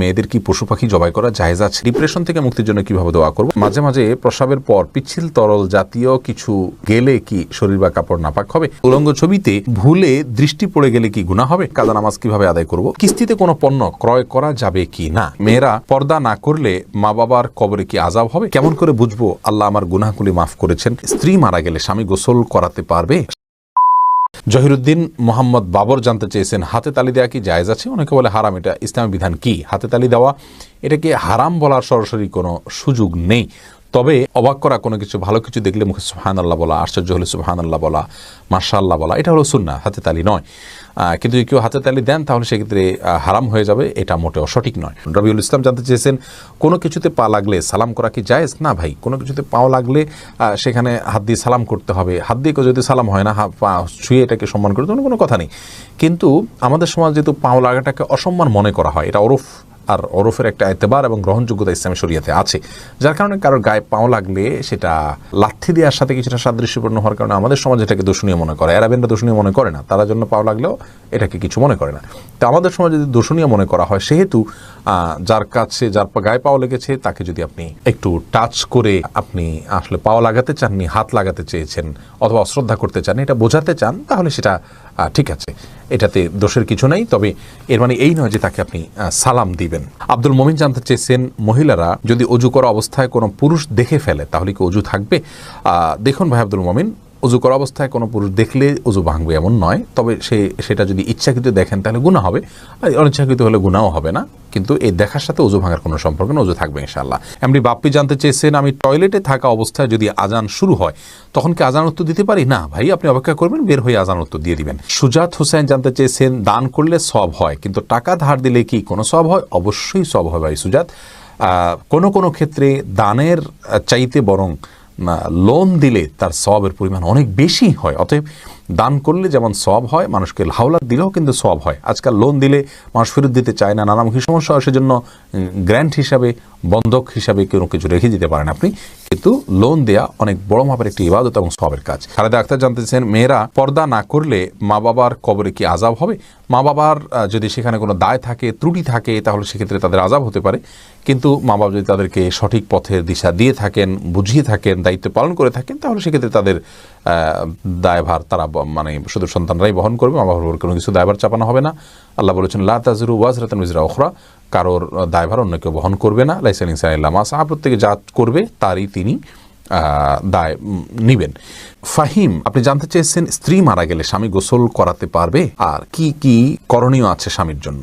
মেয়েদের কি পশু পাখি জবাই করা জায়েজ আছে? ডিপ্রেশন থেকে মুক্তির জন্য কীভাবে দোয়া করব? মাঝে মাঝে প্রসাবের পর পিচ্ছিল, তরল জাতীয় কিছু গেলে কি শরীর বা কাপড় নাপাক হবে? উলঙ্গ ছবিতে ভুলে দৃষ্টি পড়ে গেলে কি গুণা হবে? কাজা নামাজ কীভাবে আদায় করব? কিস্তিতে কোনো পণ্য ক্রয় করা যাবে কি না? মেয়েরা পর্দা না করলে মা বাবার কবরে কি আজাব হবে? কেমন করে বুঝব আল্লাহ আমার গুনাহগুলি মাফ করেছেন? স্ত্রী মারা গেলে স্বামী গোসল করাতে পারবে? জহিরুদ্দিন মোহাম্মদ বাবর জানতে চেয়েছেন, হাতে তালি দেওয়া কি জায়েজ আছে? অনেকে বলে, হারাম, এটা ইসলামী বিধান কি? হাতে তালি দেওয়া, এটাকে হারাম বলার সরাসরি কোনো সুযোগ নেই। তবে অবাক করা কোনো কিছু, ভালো কিছু দেখলে মুখে সুহান আল্লাহ বলা, আশ্চর্য হলে সুহান আল্লাহ বলা মার্শা আল্লাহ বলা, এটা হলো সুন্না হাতে তালি নয়। কিন্তু কেউ হাতে তালি দেন, তাহলে সেক্ষেত্রে হারাম হয়ে যাবে, এটা মোটেও সঠিক নয়। রবিউল ইসলাম জানতে চেয়েছেন, কোনো কিছুতে পা লাগলে সালাম করা কি জায়েজ? না ভাই, কোনো কিছুতে পাও লাগলে সেখানে হাত দিয়ে সালাম করতে হবে। হাত দিয়ে যদি সালাম হয় না পা ছুঁয়ে এটাকে সম্মান করে তখন কোনো কথা নেই। কিন্তু আমাদের সমাজ যেহেতু পাও লাগাটাকে অসম্মান মনে করা হয়, এটা ওরফ আর ওরফের একটা এতেবার এবং গ্রহণযোগ্যতা ইসলামী শরিয়াতে আছে। যার কারণে কারোর গায়ে পাও লাগলে সেটা লাথি দেওয়ার সাথে কিছুটা সাদৃশ্যপূর্ণ হওয়ার কারণে আমাদের সমাজ এটাকে দূষণীয় মনে করে। অ্যারাবেনরা দূষণীয় মনে করে না। তারা জন্য পাও লাগলেও এটাকে কিছু মনে করে না। তো আমাদের সমাজে যদি দূষণীয় মনে করা হয়, সেহেতু যার কাছে যার গায়ে পাও লেগেছে, তাকে যদি আপনি একটু টাচ করে আপনি আসলে পাও লাগাতে চাননি, হাত লাগাতে চেয়েছেন অথবা অশ্রদ্ধা করতে চান এটা বোঝাতে চান, তাহলে সেটা ঠিক আছে, এটাতে দোষের কিছু নাই, তবে এর মানে এই নয় যে তাকে আপনি সালাম দিবেন। আব্দুল মমিন জানতে চেয়েছেন, মহিলারা যদি অজু করা অবস্থায় কোনো পুরুষ দেখে ফেলে, তাহলে কি অজু থাকবে? দেখুন ভাই আব্দুল মমিন, অজু করা অবস্থায় কোনো পুরুষ দেখলে অজু ভাঙবে এমন নয়, তবে সে, সেটা যদি ইচ্ছাকৃত দেখেন, তাহলে গুণা হবে। আর অনিচ্ছাকৃত হলে গুণাও হবে না। কিন্তু এই দেখার সাথে অজু ভাঙার কোনো সম্পর্ক না অজু থাকবে ইনশাল্লাহ এমনি বাপ্পি জানতে চেয়েছেন, আমি টয়লেটে থাকা অবস্থায় যদি আজান শুরু হয়, তখন কি আজান উত্তর দিতে পারি? না, ভাই, আপনি অপেক্ষা করবেন, বের হয়ে আজান উত্তর দিয়ে দিবেন। সুজাত হোসেন জানতে চেয়েছেন, দান করলে সব হয়, কিন্তু টাকা ধার দিলে কি কোনো সব হয়? অবশ্যই সব হয় ভাই সুজাত। কোনো কোনো ক্ষেত্রে দানের চাইতে বরং লোন দিলে তার সবের পরিমাণ অনেক বেশি হয়। অতএব দান করলে যেমন সব হয়, মানুষকে হাওলা দিলেও কিন্তু সব হয়। আজকাল লোন দিলে মানুষ ফেরত দিতে চায় না, নানামুখী সমস্যা হয়, সেজন্য গ্র্যান্ট হিসাবে, বন্ধক হিসাবে কোনো কিছু রেখে দিতে পারেন আপনি। কিন্তু লোন দেয়া অনেক বড় মাপের একটি ইবাদত এবং সবের কাজ। খালেদা আক্তার জানতেছেন মেয়েরা পর্দা না করলে মা বাবার কবরে কি আজাব হবে? মা বাবার যদি সেখানে কোনো দায় থাকে, ত্রুটি থাকে, তাহলে সেক্ষেত্রে তাদের আজাব হতে পারে। কিন্তু মা বাবা যদি তাদেরকে সঠিক পথের দিশা দিয়ে থাকেন, বুঝিয়ে থাকেন, দায়িত্ব পালন করে থাকেন, তাহলে সেক্ষেত্রে তাদের দায়ভার তারা মানে শুধু সন্তানরাই বহন করবে মা বাবার কোনো কিছু দায়ভার চাপানো হবে না। আল্লাহ বলেছেন, লা তাজরু ওয়াজ রাতান মিজরা ওখরা কারোর দায়ভার অন্য কেউ বহন করবে না। লাইসান ইনসান সাহা, প্রত্যেকে যা করবে তারই তিনি দায় নিবেন। ফাহিম, আপনি জানতে চেয়েছেন স্ত্রী মারা গেলে স্বামী গোসল করাতে পারবে? আর কি কি করণীয় আছে স্বামীর জন্য?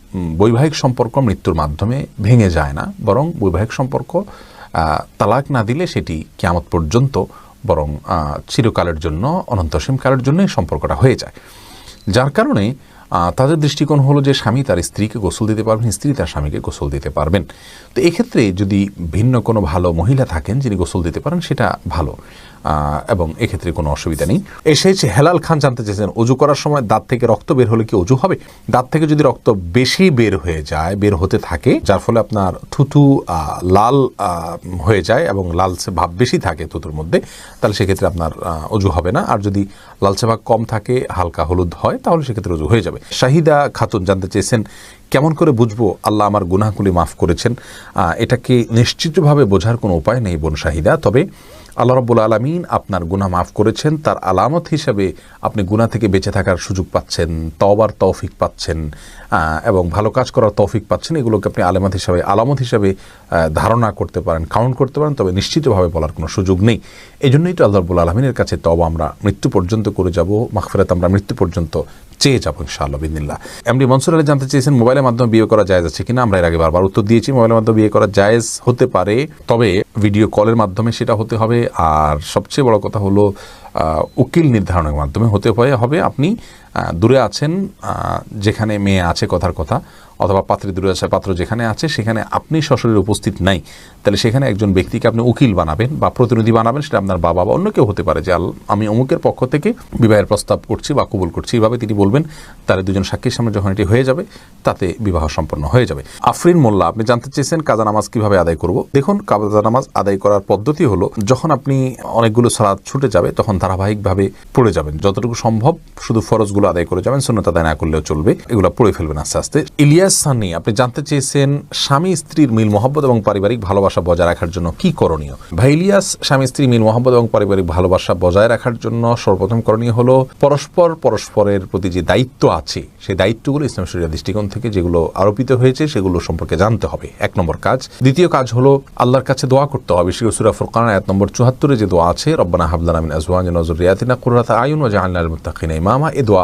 বৈবাহিক সম্পর্ক মৃত্যুর মাধ্যমে ভেঙে যায় না, বরং বৈবাহিক সম্পর্ক তালাক না দিলে সেটি কেয়ামত পর্যন্ত, বরং চিরকালের জন্য, অনন্তসীমকালের জন্যই জন্য সম্পর্কটা হয়ে যায়। যার কারণে তাদের দৃষ্টিকোণ হলো যে স্বামী তার স্ত্রীকে গোসল দিতে পারবেন, স্ত্রী তার স্বামীকে গোসল দিতে পারবেন। তো এক্ষেত্রে যদি ভিন্ন কোনো ভালো মহিলা থাকেন যিনি গোসল দিতে পারেন, সেটা ভালো। এবং এক্ষেত্রে কোনো অসুবিধা নেই। এসেছে হেলাল খান জানতে চেয়েছেন অজু করার সময় দাঁত থেকে রক্ত বের হলে কি অজু হবে? দাঁত থেকে যদি রক্ত বেশি বের হয়ে যায়, বের হতে থাকে, যার ফলে আপনার থুতু লাল হয়ে যায় এবং লালচে ভাব বেশি থাকে থুতুর মধ্যে, তাহলে সেক্ষেত্রে আপনার অজু হবে না। আর যদি লালচে ভাব কম থাকে, হালকা হলুদ হয়, তাহলে সেক্ষেত্রে অজু হয়ে যাবে। শাহিদা খাতুন জানতে চেয়েছেন, কেমন করে বুঝব আল্লাহ আমার গুনাহগুলি মাফ করেছেন? এটাকে নিশ্চিতভাবে বোঝার কোনো উপায় নেই বোন শাহিদা, তবে আল্লাহ রব্বুল আলমিন আপনার গুনাহ মাফ করেছেন, তার আলামত হিসাবে আপনি গুনাহ থেকে বেঁচে থাকার সুযোগ পাচ্ছেন, তওবার তৌফিক পাচ্ছেন এবং ভালো কাজ করার তৌফিক পাচ্ছেন, এগুলোকে আপনি আলামত হিসাবে আলামত হিসাবে ধারণা করতে পারেন কাউন্ট করতে পারেন, তবে নিশ্চিতভাবে বলার কোনো সুযোগ নেই। এই জন্যই তো আল্লাহ রব্বুল আলমিনের কাছে তবা আমরা মৃত্যু পর্যন্ত করে যাব, মাগফিরাত আমরা মৃত্যু পর্যন্ত চেয়ে যাব ইনশাআল্লাহ বিদিল্লা এমনি মনসুর আলী জানতে চেয়েছেন, মোবাইলের মাধ্যমে বিয়ে করা জায়েজ আছে কিনা? আমরা এর আগে বারবার উত্তর দিয়েছি, মোবাইলের মাধ্যমে বিয়ে করা জায়েজ হতে পারে, তবে ভিডিও কলের মাধ্যমে সেটা হতে হবে। আর সবচেয়ে বড় কথা হলো উকিল নির্ধারণের মাধ্যমে হতে হয় হবে আপনি দূরে আছেন যেখানে মেয়ে আছে কথার কথা, অথবা পাত্রী দূরে আছে, পাত্র যেখানে আছে, সেখানে আপনি সশরীরে উপস্থিত নাই। তাহলে সেখানে একজন ব্যক্তিকে আপনি উকিল বানাবেন বা প্রতিনিধি বানাবেন, সেটা আপনার বাবা বা অন্য কেউ হতে পারে। যে আমি অমুকের পক্ষ থেকে বিবাহের প্রস্তাব করছি বা কবুল করছি। এইভাবে তিনি বলবেন, তাহলে দুজন সাক্ষীর সামনে যখন এটি হয়ে যাবে, তাতে বিবাহ সম্পন্ন হয়ে যাবে। আফরিন মোল্লা, আপনি জানতে চেয়েছেন কাজা নামাজ কীভাবে আদায় করব? দেখুন, কাজা নামাজ আদায় করার পদ্ধতি হলো, যখন আপনি অনেকগুলো সালাদ ছুটে যাবে, তখন ধারাবাহিকভাবে পড়ে যাবেন। যতটুকু সম্ভব শুধু ফরজগুলো আদায় করে যাবেন শূন্যতা আদায় না করলেও চলবে। এগুলো পড়ে ফেলবেন আস্তে আস্তে। ইলিয়াস সানি আপনি জানতে চেয়েছেন স্বামী স্ত্রীর মিল মহব্বত এবং পারিবারিক ভালোবাসা বজায় রাখার জন্য কি করণীয়? ভাই ইলিয়াস, স্বামী স্ত্রী মিল মহব্বত এবং পারিবারিক ভালোবাসা বজায় রাখার জন্য সর্বপ্রথম করণীয় হলো পরস্পর পরস্পরের প্রতি যে দায়িত্ব আছে, সেই দায়িত্বগুলো ইসলাম শরিয়া দৃষ্টিকোণ থেকে যেগুলো আরোপিত হয়েছে, সেগুলো সম্পর্কে জানতে হবে। এক নম্বর কাজ। দ্বিতীয় কাজ হলো আল্লাহর কাছে দোয়া করতে হবে। করে সুরা ফুরকান এক নম্বর চুহাত্তরে যে দোয়া আছে, রব্বানা হাবলানা মিন আজওয়াজ নজরিয়াতিনা কুররাতা আয়ুন ওয়া জাআলনা লিল মুত্তাকিনা ইমামা এই দোয়া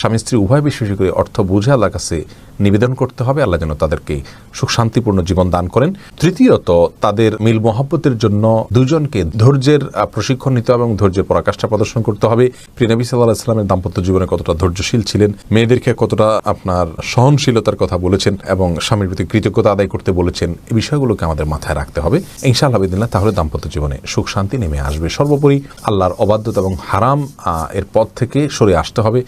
স্বামী স্ত্রী উভয় বিশেষ করে অর্থ বুঝে আল্লাহর কাছে নিবেদন করতে হবে। আল্লাহ যেন তাদেরকে সুখ শান্তিপূর্ণ জীবন দান করেন। তৃতীয়ত, তাদের মিল মহাব্বতের জন্য দুজনকে ধৈর্যের প্রশিক্ষণ নিতে হবে এবং ধৈর্যের পরাকাষ্ঠা প্রদর্শন করতে হবে। প্রিয়নবী সাল্লাহ ইসলামের দাম্পত্য জীবনে কতটা ধৈর্যশীল ছিলেন, মেয়েদেরকে কতটা আপনার সহনশীলতার কথা বলেছেন এবং স্বামীর প্রতি কৃতজ্ঞতা আদায় করতে বলেছেন এই বিষয়গুলোকে আমাদের মাথায় রাখতে হবে। ইনশাআল্লাহ বিদিল্লাহ তাহলে দাম্পত্য জীবনে সুখ শান্তি নেমে আসবে। সর্বোপরি আল্লাহর অবাধ্যতা এবং হারাম এর পথ থেকে সরে আসতে হবে।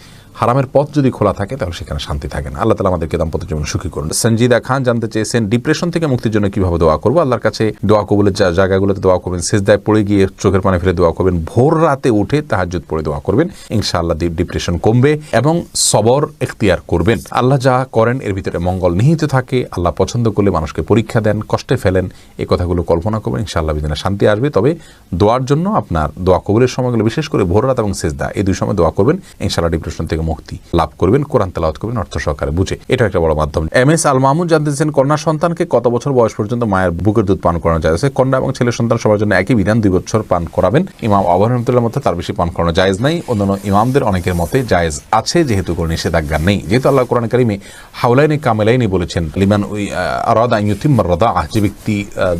হারামের পথ যদি খোলা থাকে, তাহলে সেখানে শান্তি থাকে না। আল্লাহ তালা আমাদেরকে দাম্পত্য জীবন সুখী করুন। সঞ্জিদা খান জানতে চেয়েছেন ডিপ্রেশন থেকে মুক্তির জন্য কীভাবে দোয়া করব? আল্লাহর কাছে দোয়া কবুলের জায়গাগুলোতে দোয়া করবেন, সেজদায় পড়ে গিয়ে চোখের পানে ফেলে দোয়া করবেন, ভোর রাতে উঠে তাহাজ্জুদ পড়ে দোয়া করবেন, ইনশাআল্লাহ ডিপ্রেশন কমবে এবং সবর এখতিয়ার করবেন। আল্লাহ যা করেন, এর ভিতরে মঙ্গল নিহিত থাকে। আল্লাহ পছন্দ করলে মানুষকে পরীক্ষা দেন, কষ্টে ফেলেন এই কথাগুলো কল্পনা করবেন, ইনশাআল্লাহ বিদিনে শান্তি আসবে। তবে দোয়ার জন্য আপনার দোয়া কবুলের সময়গুলো বিশেষ করে ভোর রাত এবং সেজদা, এই দুই সময় দোয়া করবেন। ইনশাআল্লাহ ডিপ্রেশন থেকে মুক্তি লাভ করবেন, কোরআন তেলাওয়াত করবেন, অর্থ সহকারে বুঝে। এটা একটা বড় মাধ্যম। এম এস আল মাহমুদ জানতে চাইছেন, কন্যা সন্তানকে কত বছর বয়স পর্যন্ত মায়ের বুকের দুধ পান করানো যায়? কন্যা এবং ছেলে সন্তান সবার জন্য একই বিধান, দুই বছর পান করাবেন। ইমাম আবহাওয়া রহমতুল্লাহ মতে তার বেশি পান করানো জায়েজ নাই। অন্যান্য ইমামদের অনেকের মতে জায়েজ আছে, যেহেতু কোনো নিষেধাজ্ঞা নেই। যেহেতু আল্লাহ কোরআন কারিমে হাউলাইনি কামেলাইনি বলেছেন, লিমান ওই আরাদা ইউতিম্মার রদা যে ব্যক্তি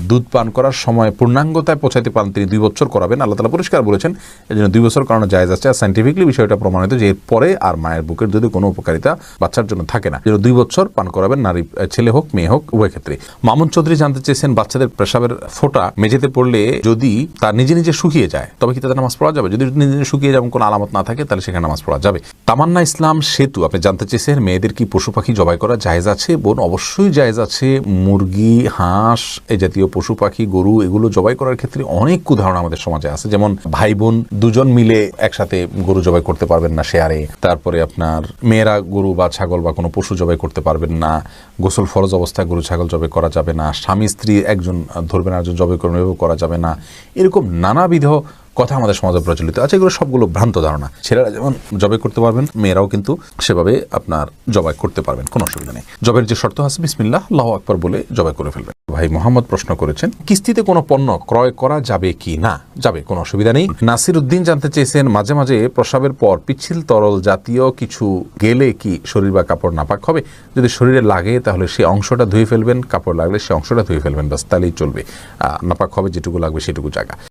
দুধ পান করার সময় পূর্ণাঙ্গতায় পৌঁছাতে পারেন, তিনি দুই বছর করাবেন। আল্লাহ তালা পরিষ্কার বলেছেন এই জন্য দুই বছর করানো জায়েজ আছে। আর সাইন্টিফিকলি বিষয়টা প্রমাণিত যে এরপরে আর মায়ের বুকের দুধে কোনো উপকারিতা বাচ্চার জন্য থাকে না দুই বছর পান করাবেন, নারী ছেলে হোক, মেয়ে হোক, উভয় ক্ষেত্রে। মামুন চৌধুরী জানতে চেয়েছেন বাচ্চাদের পেশাবের ফোঁটা মেঝেতে পড়লে যদি তার নিজে নিজে শুকিয়ে যায়, তবে কি তাদের নামাজ পড়া যাবে? যদি নিজে নিজে শুকিয়ে যেমন কোনো আলামত না থাকে, তাহলে সেখানে নামাজ পড়া যাবে। তামান্না ইসলাম সেতু, আপনি জানতে চেয়েছেন মেয়েদের কি পশু পাখি জবাই করা জায়েজ আছে? বোন, অবশ্যই জায়েজ আছে। মুরগি, হাঁস, এই জাতীয় পশু পাখি, গরু, এগুলো জবাই করার ক্ষেত্রে অনেক উদাহরণ আমাদের সমাজে আছে। যেমন ভাই বোন দুজন মিলে একসাথে গরু জবাই করতে পারবেন না শেয়ারে। তারপরে আপনার মেয়েরা গরু বা ছাগল বা কোনো পশু জবাই করতে পারবেন না, গোসল ফরজ অবস্থায় গরু ছাগল জবাই করা যাবে না, স্বামী স্ত্রী একজন ধরবেন একজন জবাই করবেন করা যাবে না। এরকম নানাবিধ কথা আমাদের সমাজে প্রচলিত আছে, এগুলো সবগুলো ভ্রান্ত ধারণা। ছেলেরা যেমন জবাই করতে পারবেন, মেয়েরাও কিন্তু সেভাবে আপনার জবাই করতে পারবেন, কোনো অসুবিধা নেই। জবের যে শর্ত আছে, বিসমিল্লাহ, আল্লাহ আকবর বলে জবাই করে ফেলবেন। ভাই মোহাম্মদ প্রশ্ন করেছেন, কিস্তিতে কোনো পণ্য ক্রয় করা যাবে কি না? যাবে, কোনো অসুবিধা নেই। নাসির উদ্দিন জানতে চেয়েছেন, মাঝে মাঝে প্রসাবের পর পিচ্ছিল তরল জাতীয় কিছু গেলে কি শরীর বা কাপড় নাপাক হবে? যদি শরীরে লাগে, তাহলে সেই অংশটা ধুয়ে ফেলবেন, কাপড় লাগলে সেই অংশটা ধুয়ে ফেলবেন বাস তাহলেই চলবে। নাপাক হবে, যেটুকু লাগবে সেটুকু জায়গা।